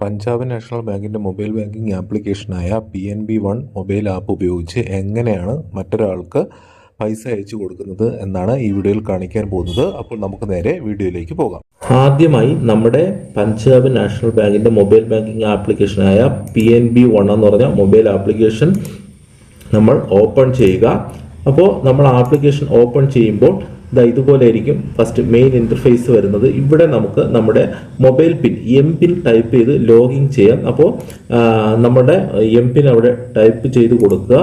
Punjab national ബാങ്കിന്റെ mobile banking ആപ്ലിക്കേഷനായ P N B one mobile app ഉപയോഗിച്ച് എങ്ങനെയാണ് മറ്റൊരാൾക്ക് പൈസ അയച്ചു കൊടുക്കുന്നത് എന്നാണ് ഈ വീഡിയോയിൽ കാണിക്കാൻ പോകുന്നത്. അപ്പോൾ നമുക്ക് നേരെ വീഡിയോയിലേക്ക് പോകാം. ആദ്യമായി നമ്മുടെ പഞ്ചാബ് നാഷണൽ ബാങ്കിന്റെ മൊബൈൽ ബാങ്കിംഗ് ആപ്ലിക്കേഷനായ പി എൻ ബി വൺ എന്ന് പറഞ്ഞ മൊബൈൽ ആപ്ലിക്കേഷൻ നമ്മൾ ഓപ്പൺ ചെയ്യുക. അപ്പോൾ നമ്മൾ ആപ്ലിക്കേഷൻ ഓപ്പൺ ചെയ്യുമ്പോൾ ഇതാ ഇതുപോലെ ആയിരിക്കും ഫസ്റ്റ് മെയിൻ ഇന്റർഫേസ് വരുന്നത്. ഇവിടെ നമുക്ക് നമ്മുടെ mobile pin M pin type ചെയ്ത് ലോഗിൻ ചെയ്യാം. അപ്പോൾ നമ്മുടെ എം പിൻ അവിടെ ടൈപ്പ് ചെയ്ത് കൊടുക്കുക.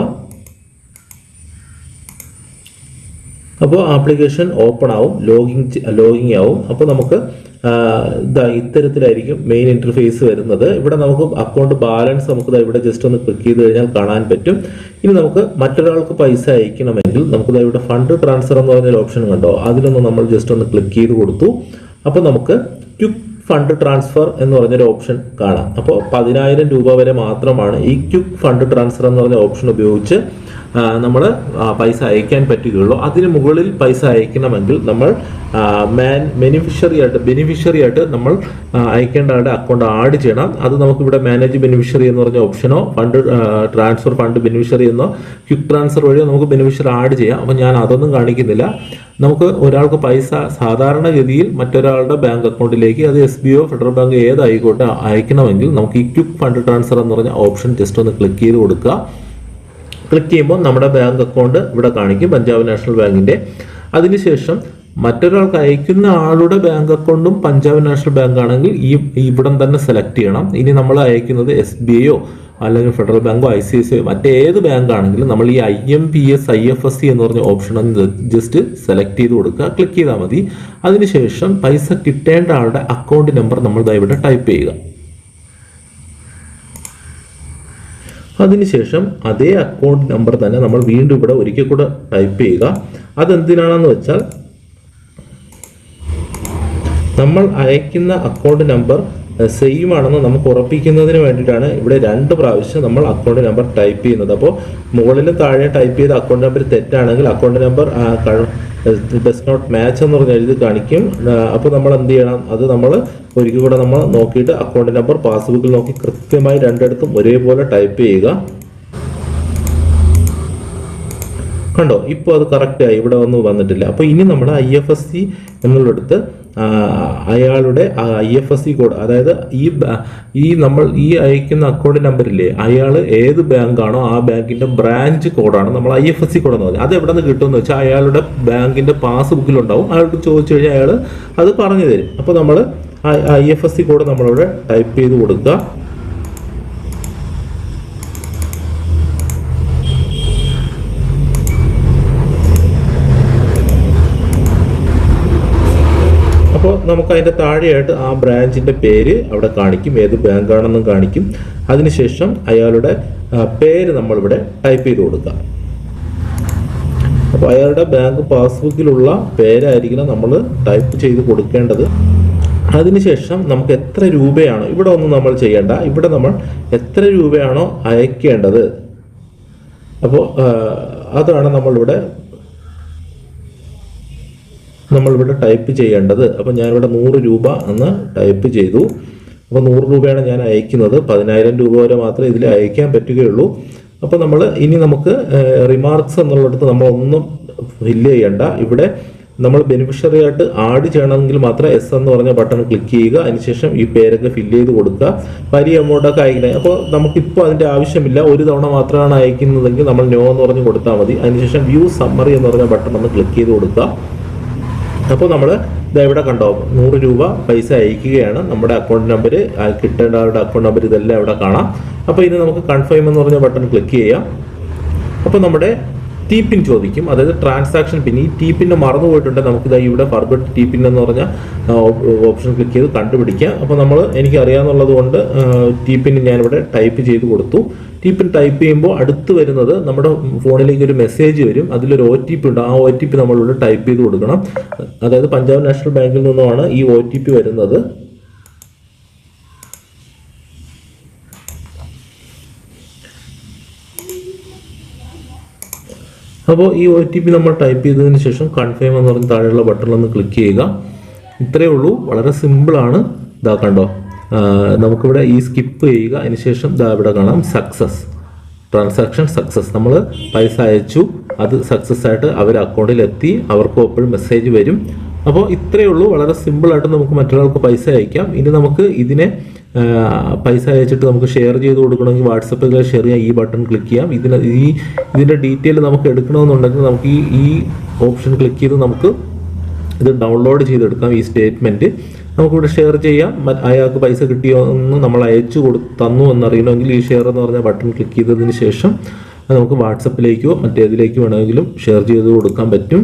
അപ്പോൾ ആപ്ലിക്കേഷൻ ഓപ്പൺ ആവും ലോഗിൻ ലോഗിങ് ആവും. അപ്പോൾ നമുക്ക് ഇതാ ഇത്തരത്തിലായിരിക്കും മെയിൻ ഇന്റർഫേസ് വരുന്നത്. ഇവിടെ നമുക്ക് അക്കൗണ്ട് ബാലൻസ് നമുക്ക് ഇവിടെ ജസ്റ്റ് ഒന്ന് ക്ലിക്ക് ചെയ്ത് കഴിഞ്ഞാൽ കാണാൻ പറ്റും. ഇനി നമുക്ക് മറ്റൊരാൾക്ക് പൈസ അയക്കണമെങ്കിൽ നമുക്ക് ഇവിടെ ഫണ്ട് ട്രാൻസ്ഫർ എന്ന് പറഞ്ഞൊരു ഓപ്ഷൻ കണ്ടോ? അതിലൊന്ന് നമ്മൾ ജസ്റ്റ് ഒന്ന് ക്ലിക്ക് ചെയ്ത് കൊടുത്തു. അപ്പോൾ നമുക്ക് ക്വിക്ക് ഫണ്ട് ട്രാൻസ്ഫർ എന്ന് പറഞ്ഞൊരു ഓപ്ഷൻ കാണാം. അപ്പോൾ പതിനായിരം രൂപ വരെ മാത്രമാണ് ഈ ക്വിക്ക് ഫണ്ട് ട്രാൻസ്ഫർ എന്ന് പറഞ്ഞ ഓപ്ഷൻ ഉപയോഗിച്ച് നമ്മൾ പൈസ അയക്കാൻ പറ്റുകയുള്ളൂ. അതിന് മുകളിൽ പൈസ അയക്കണമെങ്കിൽ നമ്മൾ മാൻ ബെനിഫിഷ്യറി ആയിട്ട് ബെനിഫിഷ്യറി ആയിട്ട് നമ്മൾ അയക്കേണ്ട ആളുടെ അക്കൗണ്ട് ആഡ് ചെയ്യണം. അത് നമുക്കിവിടെ മാനേജ് ബെനിഫിഷ്യറി എന്ന് പറഞ്ഞ ഓപ്ഷനോ ഫണ്ട് ട്രാൻസ്ഫർ ഫണ്ട് ബെനിഫിഷ്യറി എന്നോ ക്വിക്ക് ട്രാൻസ്ഫർ വഴിയോ നമുക്ക് ബെനിഫിഷ്യറി ആഡ് ചെയ്യാം. അപ്പം ഞാൻ അതൊന്നും കാണിക്കുന്നില്ല. നമുക്ക് ഒരാൾക്ക് പൈസ സാധാരണഗതിയിൽ മറ്റൊരാളുടെ ബാങ്ക് അക്കൗണ്ടിലേക്ക് അത് S B O federal bank ഏതായിക്കോട്ടെ അയക്കണമെങ്കിൽ നമുക്ക് ഈ ക്വിക്ക് ഫണ്ട് ട്രാൻസ്ഫർ എന്ന് പറഞ്ഞ ഓപ്ഷൻ ജസ്റ്റ് ഒന്ന് ക്ലിക്ക് ചെയ്ത് കൊടുക്കുക. ക്ലിക്ക് ചെയ്യുമ്പോൾ നമ്മുടെ ബാങ്ക് അക്കൗണ്ട് ഇവിടെ കാണിക്കും പഞ്ചാബ് നാഷണൽ ബാങ്കിന്റെ അതിനുശേഷം മറ്റൊരാൾക്ക് അയക്കുന്ന ആളുടെ ബാങ്ക് അക്കൗണ്ടും പഞ്ചാബ് നാഷണൽ ബാങ്ക് ആണെങ്കിൽ ഈ ഇവിടം തന്നെ സെലക്ട് ചെയ്യണം. ഇനി നമ്മൾ അയക്കുന്നത് എസ് ബി ഐയോ അല്ലെങ്കിൽ ഫെഡറൽ ബാങ്കോ ഐ സി ഐ സിയോ മറ്റേത് ബാങ്ക് ആണെങ്കിലും നമ്മൾ ഈ I M P S I F S C എന്ന് പറഞ്ഞ ഓപ്ഷൻ ജസ്റ്റ് സെലക്ട് ചെയ്ത് കൊടുക്കുക. ക്ലിക്ക് ചെയ്താൽ മതി. അതിനുശേഷം പൈസ കിട്ടേണ്ട ആളുടെ അക്കൗണ്ട് നമ്പർ നമ്മൾ ഇവിടെ ടൈപ്പ് ചെയ്യുക. അതിനുശേഷം അതേ അക്കൗണ്ട് നമ്പർ തന്നെ നമ്മൾ വീണ്ടും ഇവിടെ ഒരിക്കൽ കൂടെ ടൈപ്പ് ചെയ്യുക. അതെന്തിനാണെന്ന് വെച്ചാൽ നമ്മൾ അയക്കുന്ന അക്കൗണ്ട് നമ്പർ സെയിം ആണെന്ന് നമുക്ക് ഉറപ്പിക്കുന്നതിന് വേണ്ടിയിട്ടാണ് ഇവിടെ രണ്ട് പ്രാവശ്യം നമ്മൾ അക്കൗണ്ട് നമ്പർ ടൈപ്പ് ചെയ്യുന്നത്. അപ്പോൾ മുകളിൽ താഴെ ടൈപ്പ് ചെയ്ത അക്കൗണ്ട് നമ്പർ തെറ്റാണെങ്കിൽ account number does not match എന്ന് പറഞ്ഞ് എഴുതി കാണിക്കും. അപ്പോൾ നമ്മൾ എന്ത് ചെയ്യണം? അത് നമ്മൾ ഒരിക്കൽ കൂടെ നമ്മൾ നോക്കിയിട്ട് അക്കൗണ്ട് നമ്പർ പാസ്ബുക്കിൽ നോക്കി കൃത്യമായി രണ്ടിടത്തും ഒരേപോലെ ടൈപ്പ് ചെയ്യുക. കണ്ടോ? ഇപ്പോൾ അത് കറക്റ്റ് ആയി. ഇവിടെ ഒന്നും വന്നിട്ടില്ല. അപ്പോൾ ഇനി നമ്മൾ ഐ എഫ് എസ് സി എന്നുള്ളിടത്ത് അയാളുടെ I F S C code അതായത് ഈ ഈ നമ്മൾ ഈ അയക്കുന്ന അക്കൗണ്ട് നമ്പറില്ലേ അയാൾ ഏത് ബാങ്കാണോ ആ ബാങ്കിന്റെ ബ്രാഞ്ച് കോഡാണ് നമ്മൾ I F S C code എന്ന് പറഞ്ഞത്. അത് എവിടെ നിന്ന് കിട്ടുമെന്ന് വെച്ചാൽ അയാളുടെ ബാങ്കിന്റെ പാസ്ബുക്കിലുണ്ടാവും അയാൾക്ക് ചോദിച്ചു കഴിഞ്ഞാൽ അയാൾ അത് പറഞ്ഞു തരും. അപ്പോൾ നമ്മൾ I F S C code നമ്മളിവിടെ ടൈപ്പ് ചെയ്ത് കൊടുക്കുക അപ്പോൾ നമുക്ക് അതിന്റെ താഴെയായിട്ട് ആ ബ്രാഞ്ചിന്റെ പേര് അവിടെ കാണിക്കും. ഏത് ബാങ്കാണെന്നും കാണിക്കും. അതിനുശേഷം അയാളുടെ പേര് നമ്മളിവിടെ ടൈപ്പ് ചെയ്ത് കൊടുക്കുക അപ്പോൾ അയാളുടെ ബാങ്ക് പാസ്ബുക്കിലുള്ള പേരായിരിക്കണം നമ്മൾ ടൈപ്പ് ചെയ്ത് കൊടുക്കേണ്ടത്. അതിനുശേഷം നമുക്ക് എത്ര രൂപയാണോ ഇവിടെ ഒന്നും നമ്മൾ ചെയ്യേണ്ട ഇവിടെ നമ്മൾ എത്ര രൂപയാണോ അയക്കേണ്ടത്. അപ്പോൾ അതാണ് നമ്മളിവിടെ നമ്മളിവിടെ ടൈപ്പ് ചെയ്യേണ്ടത്. അപ്പോൾ ഞാനിവിടെ നൂറ് രൂപ എന്ന് ടൈപ്പ് ചെയ്തു. അപ്പോൾ നൂറ് രൂപയാണ് ഞാൻ അയക്കുന്നത്. പതിനായിരം രൂപ വരെ മാത്രമേ ഇതിൽ അയക്കാൻ പറ്റുകയുള്ളൂ. അപ്പോൾ നമ്മൾ ഇനി നമുക്ക് റിമാർക്സ് എന്നുള്ളിടത്ത് നമ്മളൊന്നും ഫില്ല് ചെയ്യേണ്ട. ഇവിടെ നമ്മൾ ബെനിഫിഷ്യറി ആയിട്ട് ആഡ് ചെയ്യണമെങ്കിൽ മാത്രം എസ് എന്ന് പറഞ്ഞ ബട്ടൺ ക്ലിക്ക് ചെയ്യുക. അതിനുശേഷം ഈ പേരൊക്കെ ഫില്ല് ചെയ്ത് കൊടുക്കുക. പരി എമൗണ്ടൊക്കെ അയക്കണേ. അപ്പോൾ നമുക്കിപ്പോൾ അതിന്റെ ആവശ്യമില്ല. ഒരു തവണ മാത്രമാണ് അയക്കുന്നതെങ്കിൽ നമ്മൾ നോ എന്ന് പറഞ്ഞ് കൊടുത്താൽ മതി. അതിനുശേഷം വ്യൂ സമ്മറി എന്ന് പറഞ്ഞ ബട്ടൺ ഒന്ന് ക്ലിക്ക് ചെയ്ത് കൊടുക്കുക. അപ്പോൾ നമ്മൾ ഇവിടെ കണ്ടോ നൂറ് രൂപ പൈസ അയക്കുകയാണ്. നമ്മുടെ അക്കൗണ്ട് നമ്പർ കിട്ടേണ്ട ആളുടെ അക്കൗണ്ട് നമ്പർ ഇതെല്ലാം ഇവിടെ കാണാം. അപ്പോൾ ഇനി നമുക്ക് കൺഫേം എന്ന് പറഞ്ഞ ബട്ടൺ ക്ലിക്ക് ചെയ്യാം. അപ്പോൾ നമ്മുടെ ടി പിൻ ചോദിക്കും. അതായത് ട്രാൻസാക്ഷൻ പിൻ ഈ ടി പിൻ മറന്നു പോയിട്ടുണ്ടെങ്കിൽ നമുക്ക് ഇതാ ഇവിടെ ഫർബട്ട് ടി പിൻ എന്ന് പറഞ്ഞ ഓപ്ഷൻ ക്ലിക്ക് ചെയ്ത് കണ്ടുപിടിക്കാം. അപ്പോൾ നമ്മൾ എനിക്ക് അറിയാമെന്നുള്ളത് കൊണ്ട് ടി പിൻ ഞാനിവിടെ ടൈപ്പ് ചെയ്ത് കൊടുത്തു. ടി പിൻ ടൈപ്പ് ചെയ്യുമ്പോൾ അടുത്ത് വരുന്നത് നമ്മുടെ ഫോണിലേക്ക് ഒരു മെസ്സേജ് വരും. അതിലൊരു ഒ ടി പി ഉണ്ട്. ആ ഒ ടി പി നമ്മളിവിടെ ടൈപ്പ് ചെയ്ത് കൊടുക്കണം. അതായത് പഞ്ചാബ് നാഷണൽ ബാങ്കിൽ നിന്നുമാണ് ഈ ഒ ടി പി വരുന്നത്. അപ്പോൾ ഈ ഒ ടി പി നമ്മൾ ടൈപ്പ് ചെയ്തതിന് ശേഷം കൺഫേം എന്ന് പറഞ്ഞ താഴെയുള്ള ബട്ടണിൽ ഒന്ന് ക്ലിക്ക് ചെയ്യുക. ഇത്രയേ ഉള്ളൂ. വളരെ സിമ്പിളാണ് ഇതാ കണ്ടോ. നമുക്കിവിടെ ഈ സ്കിപ്പ് ചെയ്യുക. അതിനുശേഷം ഇതാ ഇവിടെ കാണാം സക്സസ് ട്രാൻസാക്ഷൻ സക്സസ് നമ്മൾ പൈസ അയച്ചു. അത് സക്സസ് ആയിട്ട് അവർ അക്കൗണ്ടിൽ എത്തി. അവർക്ക് എപ്പോഴും മെസ്സേജ് വരും. അപ്പോൾ ഇത്രയേ ഉള്ളൂ. വളരെ സിമ്പിളായിട്ട് നമുക്ക് മറ്റൊരാൾക്ക് പൈസ അയക്കാം. ഇനി നമുക്ക് ഇതിനെ പൈസ അയച്ചിട്ട് നമുക്ക് ഷെയർ ചെയ്ത് കൊടുക്കണമെങ്കിൽ വാട്സപ്പിൽ ഷെയർ ചെയ്യാം. ഈ ബട്ടൺ ക്ലിക്ക് ചെയ്യാം. ഇതിന് ഈ ഇതിന്റെ ഡീറ്റെയിൽ നമുക്ക് എടുക്കണമെന്നുണ്ടെങ്കിൽ നമുക്ക് ഈ ഈ ഓപ്ഷൻ ക്ലിക്ക് ചെയ്ത് നമുക്ക് ഇത് ഡൗൺലോഡ് ചെയ്തെടുക്കാം. ഈ സ്റ്റേറ്റ്മെന്റ് നമുക്കിവിടെ ഷെയർ ചെയ്യാം. അയാൾക്ക് പൈസ കിട്ടിയോ എന്ന് നമ്മൾ അയച്ചു കൊടു തന്നു എന്നറിയണമെങ്കിൽ ഈ ഷെയർ എന്ന് പറഞ്ഞ ബട്ടൺ ക്ലിക്ക് ചെയ്തതിന് ശേഷം നമുക്ക് വാട്സപ്പിലേക്കോ മറ്റേതിലേക്കോ വേണമെങ്കിലും ഷെയർ ചെയ്ത് കൊടുക്കാൻ പറ്റും.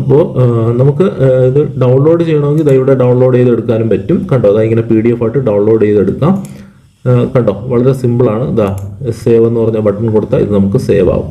അപ്പോൾ നമുക്ക് ഇത് ഡൗൺലോഡ് ചെയ്യണമെങ്കിൽ ഇവിടെ ഡൗൺലോഡ് ചെയ്തെടുക്കാനും പറ്റും. കണ്ടോ അതാ ഇങ്ങനെ പി ഡി എഫ് ആയിട്ട് ഡൗൺലോഡ് ചെയ്തെടുക്കാം. കണ്ടോ വളരെ സിമ്പിളാണ് ഇതാ സേവ് എന്ന് പറഞ്ഞ ബട്ടൺ കൊടുത്താൽ ഇത് നമുക്ക് സേവ് ആവും.